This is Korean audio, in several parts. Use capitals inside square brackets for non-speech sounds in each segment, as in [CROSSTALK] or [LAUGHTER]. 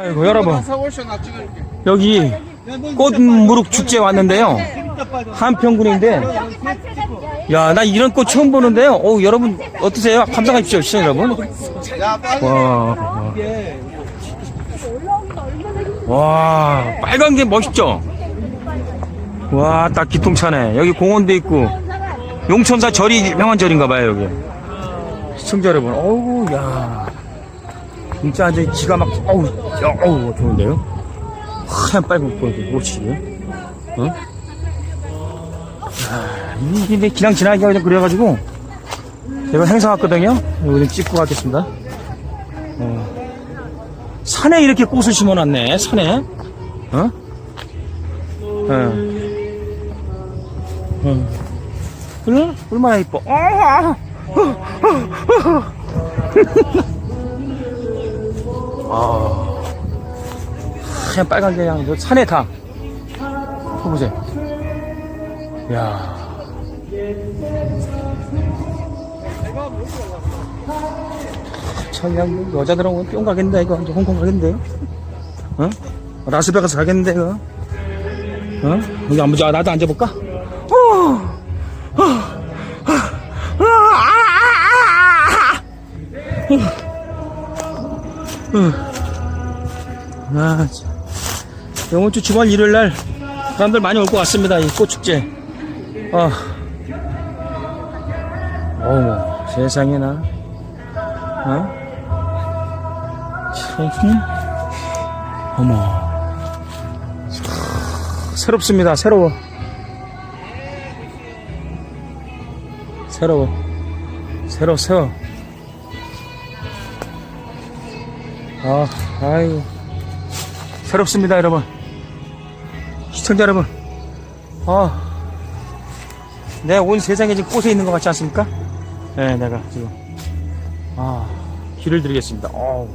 아이고 여러분. 여기 꽃무룩 축제 왔는데요. 한평군인데. 야 나 이런 꽃 처음 보는데요. 오 여러분 어떠세요? 감상하십시오 시청 여러분. 와, 와 빨간 게 멋있죠? 와 딱 기통차네. 여기 공원도 있고. 용천사 절이 유명한 절인가 봐요 여기. 시청자 여러분. 어우 야 진짜 아주 기가 막 어우 야, 어우 좋은데요 하얀 빨간 꽃이 꽃이 어? 야, 이게 그냥 지나기가 좀 그래가지고 제가 행사 왔거든요 좀 찍고 가겠습니다 어. 산에 이렇게 꽃을 심어놨네 산에 어? 어. 어. 그래? 얼마나 이뻐 어, 아. [LAUGHS] 아, 하얀 빨간 게 산에 다. 보세요. 야. 참, 그냥 여자들은 오면 뿅 가겠는데, 이거. 완전 홍콩 가겠는데요? 어? 라스베가스 가겠는데, 이거? 어? 여기 한번, 아, 나도 앉아볼까? 어! 어! 아, 아, 아, 아. 이번 주 주말 일요일 날 사람들 많이 올 것 같습니다. 이 꽃축제. 아. 어머, 세상에나. 어? 참. 어머. 참, 새롭습니다. 새로워. 새로워. 새로, 새워. 아, 아이고. 새롭습니다, 여러분. 시청자 여러분. 아, 내가 온 세상에 지금 꽃에 있는 것 같지 않습니까? 네, 내가 지금. 아, 길을 드리겠습니다. 어우,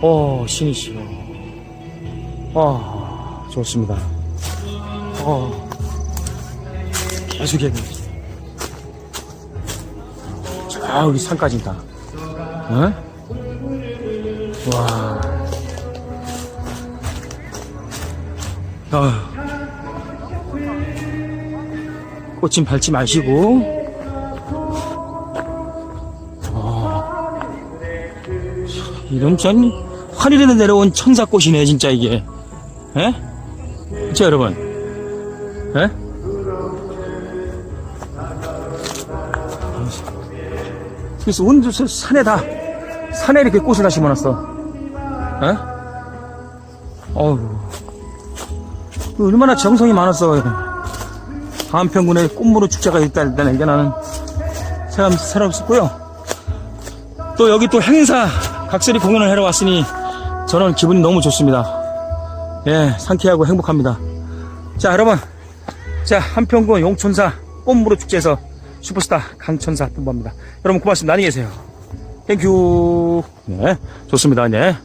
어, 신이시여. 아, 좋습니다. 어, 계속 얘기해. 저기 산까지 다. 어? 와. 아. 꽃좀 밟지 마시고. 아. 이런 전 하늘에서 내려온 천사꽃이네, 진짜 이게. 에? 그쵸, 여러분? 에? 그래서 온 산에 다, 산에 이렇게 꽃을 다 심어놨어. 에? 어우. 얼마나 정성이 많았어. 한평군에 꽃무로 축제가 있다는 게 나는 새삼 새롭고요. 또 여기 또 행사 각설이 공연을 하러 왔으니 저는 기분이 너무 좋습니다. 예, 상쾌하고 행복합니다. 자, 여러분. 자, 한평군 용천사 꽃무로 축제에서 슈퍼스타 강천사 뿜바입니다. 여러분 고맙습니다. 안녕히 계세요. 땡큐. 네, 좋습니다. 네.